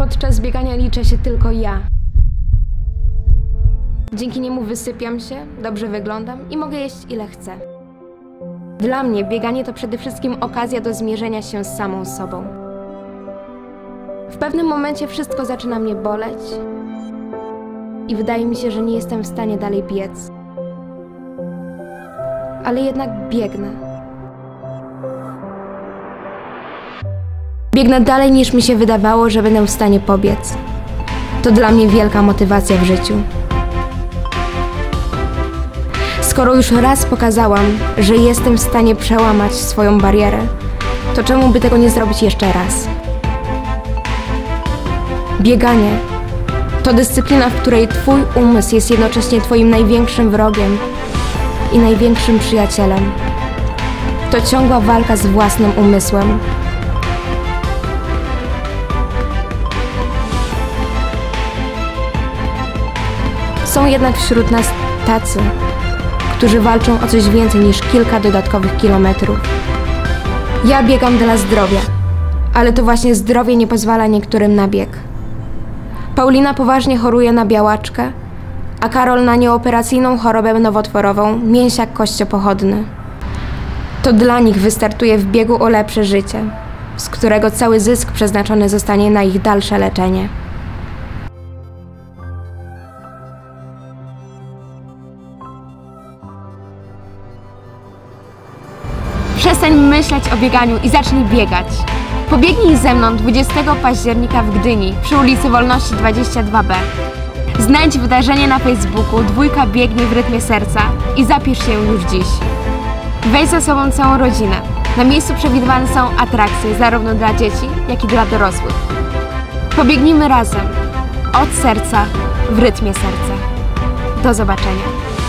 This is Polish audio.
Podczas biegania liczę się tylko ja. Dzięki niemu wysypiam się, dobrze wyglądam i mogę jeść ile chcę. Dla mnie bieganie to przede wszystkim okazja do zmierzenia się z samą sobą. W pewnym momencie wszystko zaczyna mnie boleć i wydaje mi się, że nie jestem w stanie dalej biec. Ale jednak biegnę. Biegnę dalej niż mi się wydawało, że będę w stanie pobiec. To dla mnie wielka motywacja w życiu. Skoro już raz pokazałam, że jestem w stanie przełamać swoją barierę, to czemu by tego nie zrobić jeszcze raz? Bieganie to dyscyplina, w której Twój umysł jest jednocześnie Twoim największym wrogiem i największym przyjacielem. To ciągła walka z własnym umysłem. Są jednak wśród nas tacy, którzy walczą o coś więcej niż kilka dodatkowych kilometrów. Ja biegam dla zdrowia, ale to właśnie zdrowie nie pozwala niektórym na bieg. Paulina poważnie choruje na białaczkę, a Karol na nieoperacyjną chorobę nowotworową, mięsiak kościopochodny. To dla nich wystartuje w biegu o lepsze życie, z którego cały zysk przeznaczony zostanie na ich dalsze leczenie. Przestań myśleć o bieganiu i zacznij biegać. Pobiegnij ze mną 20 października w Gdyni przy ulicy Wolności 22B. Znajdź wydarzenie na Facebooku Dwójka biegnie w rytmie serca i zapisz się już dziś. Weź ze sobą całą rodzinę. Na miejscu przewidywane są atrakcje zarówno dla dzieci, jak i dla dorosłych. Pobiegnijmy razem. Od serca w rytmie serca. Do zobaczenia.